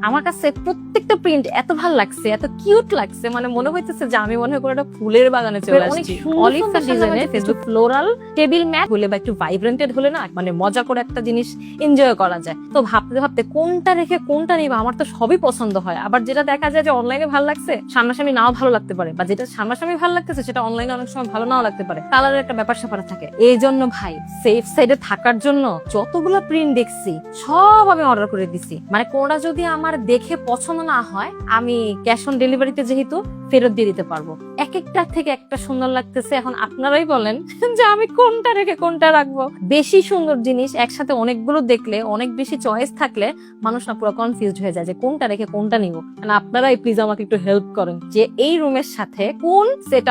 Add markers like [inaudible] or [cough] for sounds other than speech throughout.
আমার কাছে প্রত্যেকটা প্রিন্ট এত ভালো লাগছে এত কিউট লাগছে মানে মনে হইতেছে যে আমি মনে হয় কোনো একটা ফুলের বাগানে চলে আসছি। অলিভ ডিজাইনে ফেসবুক ফ্লোরাল টেবিল ম্যাট হলে বা একটু ভাইব্রেন্টেড হলে না মানে মজা করে একটা জিনিস এনজয় করা যায়। তো ভাবতে ভাবতে কোনটা রেখে কোনটা নিবা আমার তো সবই পছন্দ হয়। আবার যেটা দেখা যায় যে অনলাইনে ভালো লাগছে সামনাসামনি নাও ভালো লাগতে পারে বা যেটা সামনাসামনি ভালো লাগতেছে সেটা অনলাইনে অনেক সময় ভালো নাও লাগতে পারে। কালারের একটা ব্যাপার স্যাপার থাকে। এই জন্য ভাই সেফ সাইডে থাকার জন্য যতগুলো প্রিন্ট দেখছি সব আমি অর্ডার করে দিছি। মানে কোনটা যদি আমার দেখে পছন্দ না হয়, আমি ক্যাশ অন ডেলিভারিতে যেহেতু ফেরত দিয়ে দিতে পারব। এক একটা থেকে একটা সুন্দর লাগতেছে। এখন আপনারাই বলেন [laughs] যে আমি কোনটা রেখে কোনটা রাখব। বেশি সুন্দর জিনিস একসাথে অনেকগুলো দেখলে, অনেক বেশি চয়েস থাকলে মানুষ না পুরো কনফিউজ হয়ে যায় যে কোনটা রেখে কোনটা নিব। আপনারাই প্লিজ আমাকে একটু হেল্প করেন যে এই রুমের সাথে কোন সেট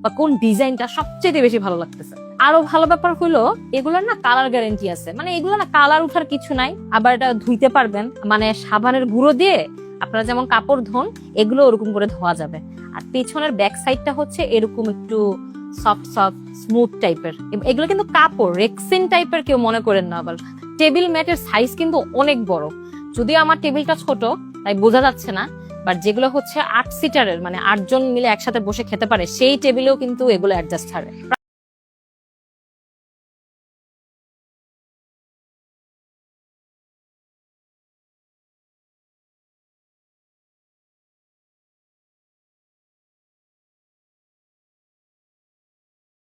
বা কোন ডিজাইনটা সবচেয়ে বেশি ভালো লাগতেছে। আরও ভালো ব্যাপার হলো, এগুলোর না কালার গ্যারেন্টি আছে। মানে এগুলো না কালার উঠার কিছু নাই, আবার এটা ধুইতে পারবেন। মানে সাবানের গুঁড়ো দিয়ে আপনারা যেমন কাপড় ধোন, এগুলো ওরকম করে ধোয়া যাবে। আর পেছনের ব্যাক সাইডটা হচ্ছে এরকম একটু সফট সফট স্মুথ টাইপের এগুলো কিন্তু কাপড় রেক্সিন টাইপের কেউ মনে করেন না আবার। টেবিল ম্যাটের সাইজ কিন্তু অনেক বড়। যদিও আমার টেবিলটা ছোট, তাই বোঝা যাচ্ছে না বাট যেগুলো হচ্ছে আট সিটারের মানে আটজন মিলে একসাথে বসে খেতে পারে, সেই টেবিলেও কিন্তু এগুলো অ্যাডজাস্ট ছাড়ে।